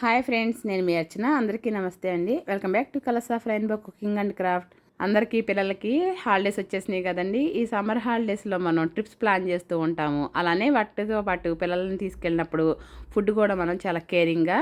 Hi friends నేను మీ అర్చన. అందరికీ నమస్తే అండి. Welcome back to colours of rainbow cooking and craft. అందరికీ పిల్లలకి హాలిడేస్ వచ్చేసినాయి కదండి. ఈ సమ్మర్ హాలిడేస్లో మనం ట్రిప్స్ ప్లాన్ చేస్తూ ఉంటాము. అలానే వాటితో పాటు పిల్లల్ని తీసుకెళ్ళినప్పుడు ఫుడ్ కూడా మనం చాలా కేరింగ్గా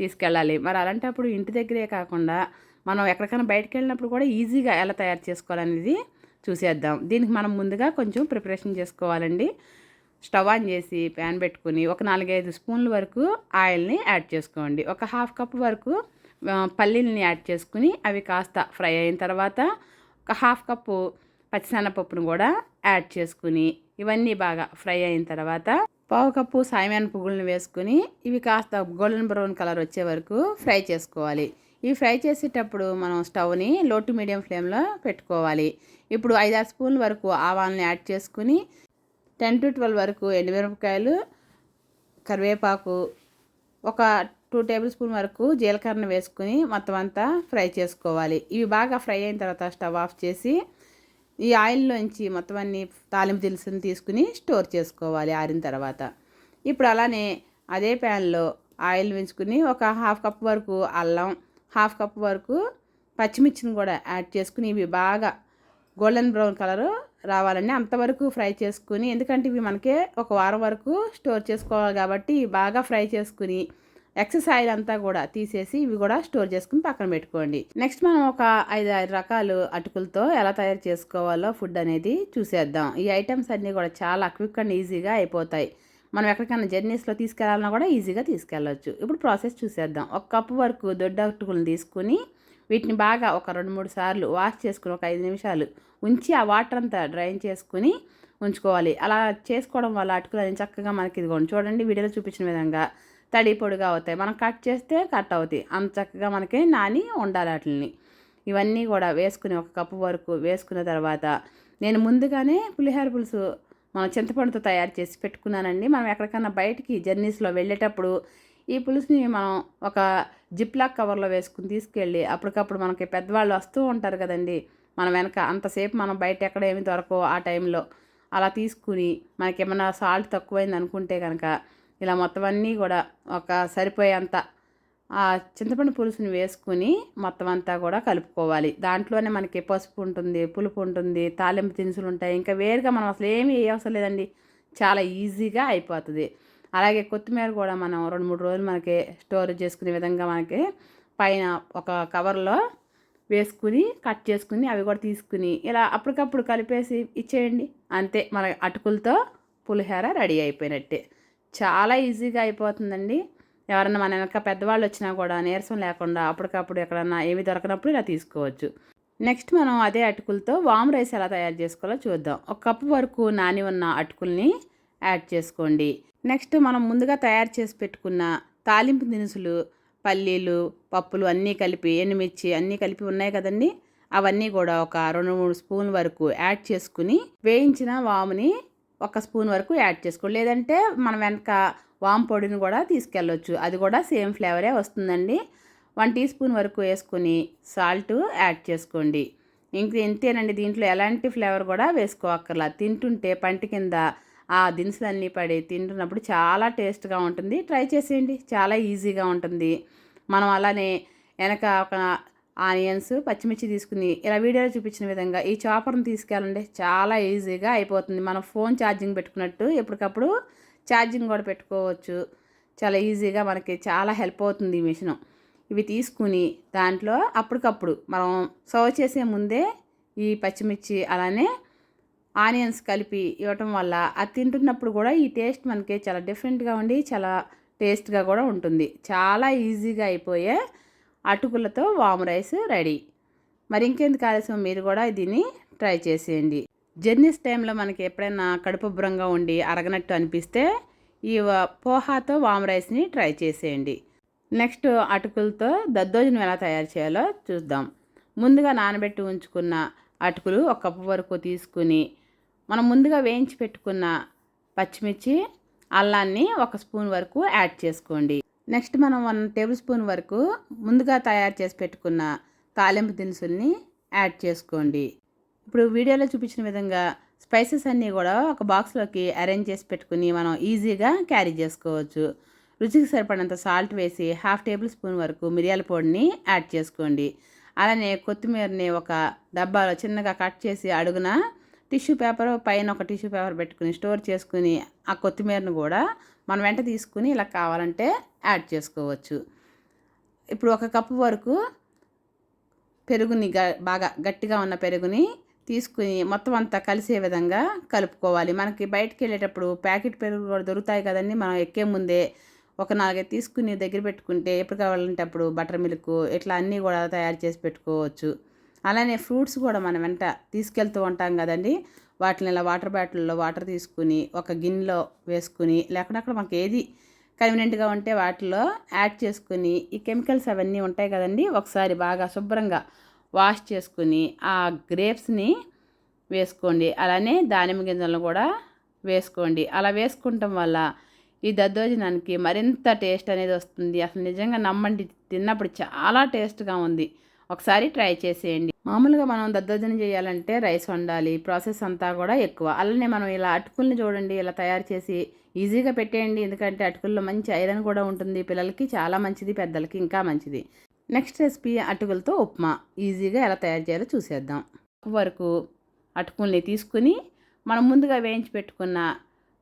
తీసుకెళ్ళాలి. మరి అలాంటప్పుడు ఇంటి దగ్గరే కాకుండా మనం ఎక్కడికైనా బయటకు వెళ్ళినప్పుడు కూడా ఈజీగా ఎలా తయారు చేసుకోవాలనేది చూసేద్దాం. దీనికి మనం ముందుగా కొంచెం ప్రిపరేషన్ చేసుకోవాలండి. స్టవ్ ఆన్ చేసి ప్యాన్ పెట్టుకుని ఒక నాలుగైదు స్పూన్ల వరకు ఆయిల్ని యాడ్ చేసుకోండి. ఒక హాఫ్ కప్ వరకు పల్లీలని యాడ్ చేసుకుని అవి కాస్త ఫ్రై అయిన తర్వాత ఒక హాఫ్ కప్పు పచ్చిసెనపప్పును కూడా యాడ్ చేసుకుని ఇవన్నీ బాగా ఫ్రై అయిన తర్వాత పావు కప్పు సాయమైన పువ్వులను వేసుకుని ఇవి కాస్త గోల్డెన్ బ్రౌన్ కలర్ వచ్చే వరకు ఫ్రై చేసుకోవాలి. ఇవి ఫ్రై చేసేటప్పుడు మనం స్టవ్ని లో టు మీడియం ఫ్లేమ్లో పెట్టుకోవాలి. ఇప్పుడు ఐదారు స్పూన్ల వరకు ఆవాలని యాడ్ చేసుకుని టెన్ టు ట్వెల్వ్ వరకు ఎండుమిరపకాయలు కరివేపాకు ఒక టూ టేబుల్ స్పూన్ వరకు జీలకర్ర వేసుకుని మొత్తం అంతా ఫ్రై చేసుకోవాలి. ఇవి బాగా ఫ్రై అయిన తర్వాత స్టవ్ ఆఫ్ చేసి ఈ ఆయిల్లోంచి మొత్తం అన్ని తాలింపు దినుసుని తీసుకుని స్టోర్ చేసుకోవాలి ఆరిన తర్వాత. ఇప్పుడు అలానే అదే ప్యాన్లో ఆయిల్ వేసుకుని ఒక హాఫ్ కప్ వరకు అల్లం హాఫ్ కప్ వరకు పచ్చిమిర్చిని కూడా యాడ్ చేసుకుని ఇవి బాగా గోల్డెన్ బ్రౌన్ కలరు రావాలండి అంతవరకు ఫ్రై చేసుకుని ఎందుకంటే ఇవి మనకే ఒక వారం వరకు స్టోర్ చేసుకోవాలి కాబట్టి బాగా ఫ్రై చేసుకుని ఎక్సెస్ ఆయిల్ అంతా కూడా తీసేసి ఇవి కూడా స్టోర్ చేసుకుని పక్కన పెట్టుకోండి. నెక్స్ట్ మనం ఒక ఐదు ఆరు రకాలు అటుకులతో ఎలా తయారు చేసుకోవాలో ఫుడ్ అనేది చూసేద్దాం. ఈ ఐటమ్స్ అన్నీ కూడా చాలా క్విక్ అండ్ ఈజీగా అయిపోతాయి. మనం ఎక్కడికైనా జర్నీస్లో తీసుకెళ్ళాలన్నా కూడా ఈజీగా తీసుకెళ్ళవచ్చు ఇప్పుడు ప్రాసెస్ చూసేద్దాం. ఒక కప్పు వరకు దొడ్డ అటుకులను తీసుకుని వీటిని బాగా ఒక రెండు మూడు సార్లు వాష్ చేసుకుని ఒక ఐదు నిమిషాలు ఉంచి ఆ వాటర్ అంతా డ్రైన్ చేసుకుని ఉంచుకోవాలి. అలా చేసుకోవడం వల్ల అటుకులు అనేది చక్కగా మనకి ఇదిగోండి చూడండి వీడియోలో చూపించిన విధంగా తడి పొడిగా అవుతాయి. మనం కట్ చేస్తే కట్ అవుతాయి. అంత చక్కగా మనకి నాని ఉండాలి వాటిని ఇవన్నీ కూడా వేసుకుని ఒక కప్పు వరకు వేసుకున్న తర్వాత నేను ముందుగానే పులిహోర పులుసు మనం చింతపండుతో తయారు చేసి పెట్టుకున్నానండి. మనం ఎక్కడికన్నా బయటికి జర్నీస్లో వెళ్ళేటప్పుడు ఈ పులుసుని మనం ఒక జిప్లాక్ కవర్లో వేసుకుని తీసుకెళ్ళి అప్పటికప్పుడు మనకి పెద్దవాళ్ళు వస్తూ ఉంటారు కదండి. మనం వెనక అంతసేపు మనం బయట ఎక్కడ ఏమి దొరకవు ఆ టైంలో. అలా తీసుకుని మనకి ఏమైనా సాల్ట్ తక్కువైంది అనుకుంటే కనుక ఇలా మొత్తం అన్నీ కూడా ఒక సరిపోయేంత ఆ చింతపండు పులుసుని వేసుకుని మొత్తం అంతా కూడా కలుపుకోవాలి. దాంట్లోనే మనకి పసుపు ఉంటుంది పులుపు ఉంటుంది తాలింపు దినుసులు ఉంటాయి. ఇంకా వేరుగా మనం అసలు ఏమీ అవసరం లేదండి. చాలా ఈజీగా అయిపోతుంది. అలాగే కొత్తిమీర కూడా మనం రెండు మూడు రోజులు మనకి స్టోర్ చేసుకునే విధంగా మనకి పైన ఒక కవర్లో వేసుకుని కట్ చేసుకుని అవి కూడా తీసుకుని ఇలా అప్పటికప్పుడు కలిపేసి ఇచ్చేయండి. అంతే మన అటుకులతో పులిహోర రెడీ అయిపోయినట్టే. చాలా ఈజీగా అయిపోతుందండి. ఎవరన్నా మన వెనక పెద్దవాళ్ళు వచ్చినా కూడా నీరసం లేకుండా అప్పటికప్పుడు ఎక్కడన్నా ఏమి దొరకనప్పుడు ఇలా తీసుకోవచ్చు. నెక్స్ట్ మనం అదే అటుకులతో వామ్ రైస్ ఎలా తయారు చేసుకోవాలో చూద్దాం. ఒక కప్పు వరకు నాని ఉన్న అటుకుల్ని యాడ్ చేసుకోండి. నెక్స్ట్ మనం ముందుగా తయారు చేసి పెట్టుకున్న తాలింపు దినుసులు పల్లీలు పప్పులు అన్నీ కలిపి ఎండుమిర్చి అన్నీ కలిపి ఉన్నాయి కదండి. అవన్నీ కూడా ఒక రెండు మూడు స్పూన్ వరకు యాడ్ చేసుకుని వేయించిన వాముని ఒక స్పూన్ వరకు యాడ్ చేసుకోండి. లేదంటే మనం వెనక వామ్ పొడిని కూడా తీసుకెళ్ళొచ్చు. అది కూడా సేమ్ ఫ్లేవరే వస్తుందండి. వన్ టీ స్పూన్ వరకు వేసుకొని సాల్ట్ యాడ్ చేసుకోండి. ఇంక ఇంతేనండి. దీంట్లో ఎలాంటి ఫ్లేవర్ కూడా వేసుకోవక్కర్లా తింటుంటే పంట కింద ఆ దినుసులన్నీ పడి తింటున్నప్పుడు చాలా టేస్ట్గా ఉంటుంది. ట్రై చేసేయండి. చాలా ఈజీగా ఉంటుంది. మనం అలానే వెనక ఒక ఆనియన్స్ పచ్చిమిర్చి తీసుకుని ఇలా వీడియోలో చూపించిన విధంగా ఈ చాపర్ని తీసుకెళ్ళండి. చాలా ఈజీగా అయిపోతుంది. మనం ఫోన్ ఛార్జింగ్ పెట్టుకున్నట్టు ఎప్పటికప్పుడు ఛార్జింగ్ కూడా పెట్టుకోవచ్చు. చాలా ఈజీగా మనకి చాలా హెల్ప్ అవుతుంది ఈ మిషన్. ఇవి తీసుకుని దాంట్లో అప్పటికప్పుడు మనం సర్వ్ చేసే ముందే ఈ పచ్చిమిర్చి అలానే ఆనియన్స్ కలిపి ఇవ్వటం వల్ల అది తింటున్నప్పుడు కూడా ఈ టేస్ట్ మనకి చాలా డిఫరెంట్గా ఉండి చాలా టేస్ట్గా కూడా ఉంటుంది. చాలా ఈజీగా అయిపోయే అటుకులతో వామ్ రైస్ రెడీ. మరి ఇంకెందుకు ఆలస్యం? మీరు కూడా దీన్ని ట్రై చేసేయండి. జర్నీస్ టైంలో మనకి ఎప్పుడైనా కడుపుబ్బరంగా ఉండి అరగనట్టు అనిపిస్తే ఈ వ- పోహాతో వామ్ రైస్ని ట్రై చేసేయండి. నెక్స్ట్ అటుకులతో దద్దోజనం ఎలా తయారు చేయాలో చూద్దాం. ముందుగా నానబెట్టి ఉంచుకున్న అటుకులు ఒక కప్పు వరకు తీసుకుని మనం ముందుగా వేయించి పెట్టుకున్న పచ్చిమిర్చి అల్లాన్ని ఒక స్పూన్ వరకు యాడ్ చేసుకోండి. నెక్స్ట్ మనం వన్ టేబుల్ స్పూన్ వరకు ముందుగా తయారు చేసి పెట్టుకున్న తాలింపు దినుసుల్ని యాడ్ చేసుకోండి. ఇప్పుడు వీడియోలో చూపించిన విధంగా స్పైసెస్ అన్నీ కూడా ఒక బాక్స్లోకి అరేంజ్ చేసి పెట్టుకుని మనం ఈజీగా క్యారీ చేసుకోవచ్చు. రుచికి సరిపడినంత సాల్ట్ వేసి హాఫ్ టేబుల్ స్పూన్ వరకు మిరియాల పొడిని యాడ్ చేసుకోండి. అలానే కొత్తిమీరని ఒక డబ్బాలో చిన్నగా కట్ చేసి అడుగున టిష్యూ పేపర్ పైన ఒక టిష్యూ పేపర్ పెట్టుకుని స్టోర్ చేసుకుని ఆ కొత్తిమీరను కూడా మనం వెంట తీసుకుని ఇలా కావాలంటే యాడ్ చేసుకోవచ్చు. ఇప్పుడు ఒక కప్పు వరకు పెరుగుని గ బాగా గట్టిగా ఉన్న పెరుగుని తీసుకుని మొత్తం అంతా కలిసే విధంగా కలుపుకోవాలి. మనకి బయటికి వెళ్ళేటప్పుడు ప్యాకెట్ పెరుగు కూడా దొరుకుతాయి కదండి. మనం ఎక్కే ముందే ఒక నాలుగైదు తీసుకుని దగ్గర పెట్టుకుంటే ఎప్పుడు కావాలంటే అప్పుడు బటర్ మిల్క్ ఇట్లా అన్నీ కూడా తయారు చేసి పెట్టుకోవచ్చు. అలానే ఫ్రూట్స్ కూడా మనం వెంట తీసుకెళ్తూ ఉంటాం కదండి. వాటిని ఇలా వాటర్ బాటిల్లో వాటర్ తీసుకుని ఒక గిన్నెలో వేసుకుని అక్కడ మనకి ఏది కన్వీనెంట్గా ఉంటే వాటిలో యాడ్ చేసుకుని ఈ కెమికల్స్ అవన్నీ ఉంటాయి కదండి. ఒకసారి బాగా శుభ్రంగా వాష్ చేసుకుని ఆ గ్రేప్స్ని వేసుకోండి. అలానే దానిమ్మ గింజలను కూడా వేసుకోండి. అలా వేసుకుంటాం వల్ల ఈ దద్దోజనానికి మరింత టేస్ట్ అనేది వస్తుంది. అసలు నిజంగా నమ్మండి తిన్నప్పుడు చాలా టేస్ట్గా ఉంది. ఒకసారి ట్రై చేసేయండి. మామూలుగా మనం దద్దోజనం చేయాలంటే రైస్ వండాలి ప్రాసెస్ అంతా కూడా ఎక్కువ. అలానే మనం ఇలా అటుకుల్ని చూడండి ఇలా తయారు చేసి ఈజీగా పెట్టేయండి. ఎందుకంటే అటుకుల్లో మంచి ఐరన్ కూడా ఉంటుంది. పిల్లలకి చాలా మంచిది పెద్దలకి ఇంకా మంచిది. నెక్స్ట్ రెసిపీ అటుకులతో ఉప్మా. ఈజీగా ఎలా తయారు చేయాలో చూసేద్దాం. వరకు అటుకుల్ని తీసుకుని మనం ముందుగా వేయించి పెట్టుకున్న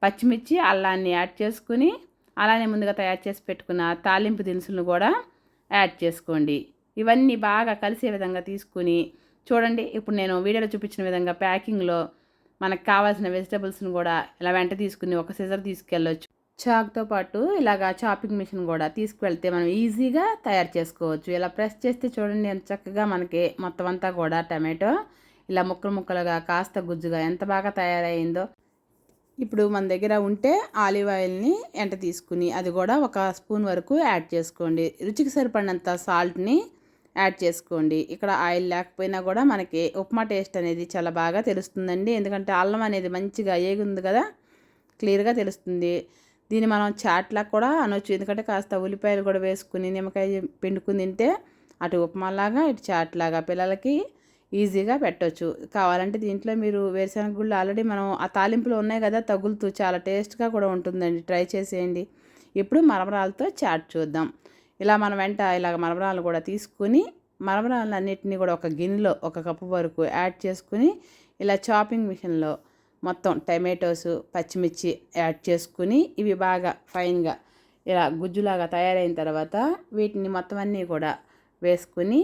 పచ్చిమిర్చి అల్లాన్ని యాడ్ చేసుకుని అలానే ముందుగా తయారు చేసి పెట్టుకున్న తాలింపు దినుసులను కూడా యాడ్ చేసుకోండి. ఇవన్నీ బాగా కలిసే విధంగా తీసుకుని చూడండి ఇప్పుడు నేను వీడియోలో చూపించిన విధంగా ప్యాకింగ్లో మనకు కావాల్సిన వెజిటబుల్స్ని కూడా ఇలా వెంట తీసుకుని ఒక సిజర్ తీసుకెళ్ళొచ్చు. చాక్తో పాటు ఇలాగా చాపింగ్ మిషన్ కూడా తీసుకువెళ్తే మనం ఈజీగా తయారు చేసుకోవచ్చు. ఇలా ప్రెస్ చేస్తే చూడండి ఎంత చక్కగా మనకి మొత్తం అంతా కూడా టమాటో ఇలా ముక్కలు ముక్కలుగా కాస్త గుజ్జుగా ఎంత బాగా తయారైందో. ఇప్పుడు మన దగ్గర ఉంటే ఆలివ్ ఆయిల్ని ఎంట తీసుకుని అది కూడా ఒక స్పూన్ వరకు యాడ్ చేసుకోండి. రుచికి సరిపడినంత సాల్ట్ని యాడ్ చేసుకోండి. ఇక్కడ ఆయిల్ లేకపోయినా కూడా మనకి ఉప్మా టేస్ట్ అనేది చాలా బాగా తెలుస్తుందండి. ఎందుకంటే అల్లం అనేది మంచిగా ఏగుంది కదా క్లియర్గా తెలుస్తుంది. దీన్ని మనం చాట్లా కూడా అనొచ్చు. ఎందుకంటే కాస్త ఉల్లిపాయలు కూడా వేసుకుని నిమ్మకాయ పిండుకుని తింటే అటు ఉప్మాలాగా ఇటు చాట్లాగా పిల్లలకి ఈజీగా పెట్టవచ్చు కావాలంటే దీంట్లో మీరు వేరుశనగ గుళ్ళు ఆల్రెడీ మనం ఆ తాలింపులు ఉన్నాయి కదా తగులుతూ చాలా టేస్ట్గా కూడా ఉంటుందండి. ట్రై చేసేయండి. ఇప్పుడు మరమరాలతో చాట్ చూద్దాం. ఇలా మనం వెంట ఇలాగ మరమరాలు కూడా తీసుకుని మరమరాలు అన్నింటినీ కూడా ఒక గిన్నెలో ఒక కప్పు వరకు యాడ్ చేసుకుని ఇలా చాపింగ్ మిషన్లో మొత్తం టమాటోస్ పచ్చిమిర్చి యాడ్ చేసుకుని ఇవి బాగా ఫైన్గా ఇలా గుజ్జులాగా తయారైన తర్వాత వీటిని మొత్తం అన్నీ కూడా వేసుకుని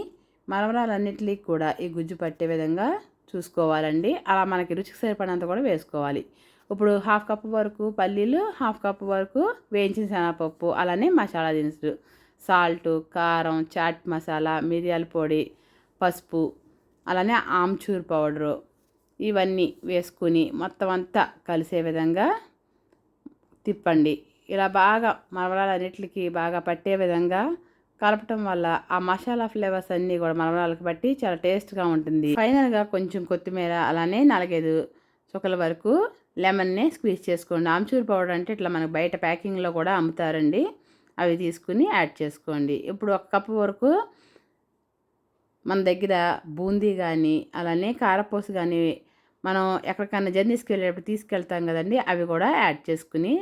మరమరాలన్నిటికీ కూడా ఈ గుజ్జు పట్టే విధంగా చూసుకోవాలండి. అలా మనకి రుచికి సరిపడినంత కూడా వేసుకోవాలి. ఇప్పుడు హాఫ్ కప్ వరకు పల్లీలు హాఫ్ కప్ వరకు వేయించిన శనగపప్పు అలానే మసాలా దినుసులు సాల్ట్ కారం చాట్ మసాలా మిరియాల పొడి పసుపు అలానే ఆమ్చూర్ పౌడరు ఇవన్నీ వేసుకుని మొత్తం అంతా కలిసే విధంగా తిప్పండి. ఇలా బాగా మరమరాలన్నిటికి బాగా పట్టే విధంగా కలపటం వల్ల ఆ మసాలా ఫ్లేవర్స్ అన్నీ కూడా మరమరాలకు బట్టి చాలా టేస్ట్గా ఉంటుంది. ఫైనల్గా కొంచెం కొత్తిమీర అలానే నాలుగైదు చుక్కల వరకు లెమన్నే స్క్వీజ్ చేసుకోండి. ఆమ్చూర్ పౌడర్ అంటే ఇట్లా మనకు బయట ప్యాకింగ్లో కూడా అమ్ముతారండి. అవి తీసుకుని యాడ్ చేసుకోండి. ఇప్పుడు ఒక కప్పు వరకు మన దగ్గర బూందీ కానీ అలానే కారపూస కానీ మనం ఎక్కడికైనా జర్నీస్కి వెళ్ళేటప్పుడు తీసుకెళ్తాం కదండి అవి కూడా యాడ్ చేసుకుని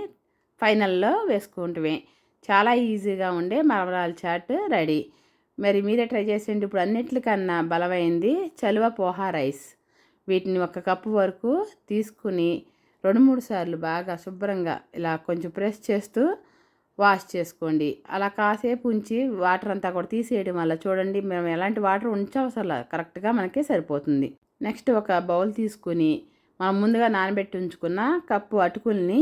ఫైనల్లో వేసుకుంటే చాలా ఈజీగా ఉండే మరమరాల చాట్ రెడీ. మరి మీరే ట్రై చేసేయండి. ఇప్పుడు అన్నిటికన్నా బలమైంది చలువ పోహా రైస్. వీటిని ఒక కప్పు వరకు తీసుకుని రెండు మూడు సార్లు బాగా శుభ్రంగా ఇలా కొంచెం ప్రెస్ చేస్తూ వాష్ చేసుకోండి. అలా కాసేపు ఉంచి వాటర్ అంతా కూడా తీసేయడం వల్ల చూడండి మేము ఎలాంటి వాటర్ ఉంచవసరం కరెక్ట్గా మనకే సరిపోతుంది. నెక్స్ట్ ఒక బౌల్ తీసుకుని మనం ముందుగా నానబెట్టి ఉంచుకున్న కప్పు అటుకుల్ని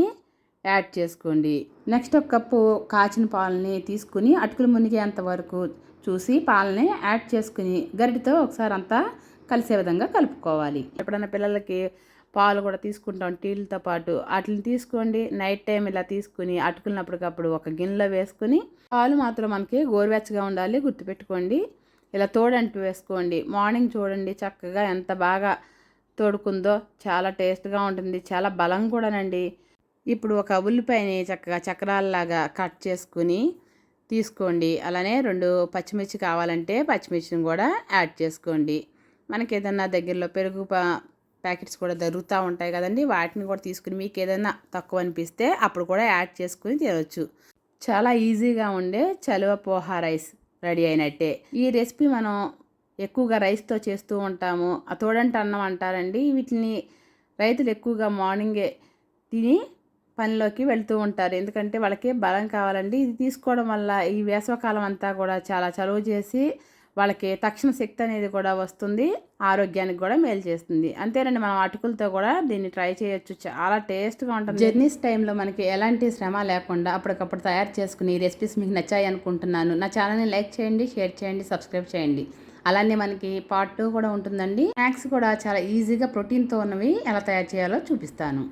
యాడ్ చేసుకోండి. నెక్స్ట్ ఒక కప్పు కాచిన పాలని తీసుకుని అటుకులు మునిగేంత వరకు చూసి పాలని యాడ్ చేసుకుని గరిటితో ఒకసారి అంతా కలిసే విధంగా కలుపుకోవాలి. ఎప్పుడైనా పిల్లలకి పాలు కూడా తీసుకుంటాం టీలతో పాటు. వాటిని తీసుకోండి నైట్ టైం ఇలా తీసుకుని అటుకున్నప్పటికప్పుడు ఒక గిన్నెలో వేసుకుని పాలు మాత్రం మనకి గోరువెచ్చగా ఉండాలి గుర్తుపెట్టుకోండి. ఇలా తోడంటూ వేసుకోండి. మార్నింగ్ చూడండి చక్కగా ఎంత బాగా తోడుకుందో చాలా టేస్ట్గా ఉంటుంది చాలా బలం కూడానండి. ఇప్పుడు ఒక ఉల్లిపాయని చక్కగా చక్రాలలాగా కట్ చేసుకుని తీసుకోండి. అలానే రెండు పచ్చిమిర్చి కావాలంటే పచ్చిమిర్చిని కూడా యాడ్ చేసుకోండి. మనకి ఏదన్నా దగ్గరలో పెరుగు ప్యాకెట్స్ కూడా దొరుకుతూ ఉంటాయి కదండి. వాటిని కూడా తీసుకుని మీకు ఏదైనా తక్కువ అనిపిస్తే అప్పుడు కూడా యాడ్ చేసుకుని తినవచ్చు చాలా ఈజీగా ఉండే చలువ పోహా రైస్ రెడీ అయినట్టే. ఈ రెసిపీ మనం ఎక్కువగా రైస్తో చేస్తూ ఉంటాము. ఆ తోడంట అన్నం అంటారండి. వీటిని రైతులు ఎక్కువగా మార్నింగే తిని పనిలోకి వెళ్తూ ఉంటారు. ఎందుకంటే వాళ్ళకి బలం కావాలండి. ఇది తీసుకోవడం వల్ల ఈ వేసవకాలం అంతా కూడా చాలా చలువ చేసి వాళ్ళకి తక్షణ శక్తి అనేది కూడా వస్తుంది ఆరోగ్యానికి కూడా మేలు చేస్తుంది. అంతేనండి మనం అటుకులతో కూడా దీన్ని ట్రై చేయొచ్చు. చాలా టేస్ట్గా ఉంటుంది. జర్నీస్ టైంలో మనకి ఎలాంటి శ్రమ లేకుండా అప్పటికప్పుడు తయారు చేసుకుని రెసిపీస్ మీకు నచ్చాయి అనుకుంటున్నాను. నా ఛానల్ని లైక్ చేయండి షేర్ చేయండి సబ్స్క్రైబ్ చేయండి. అలానే మనకి పార్ట్ టూ కూడా ఉంటుందండి. స్నాక్స్ కూడా చాలా ఈజీగా ప్రోటీన్తో ఉన్నవి ఎలా తయారు చేయాలో చూపిస్తాను.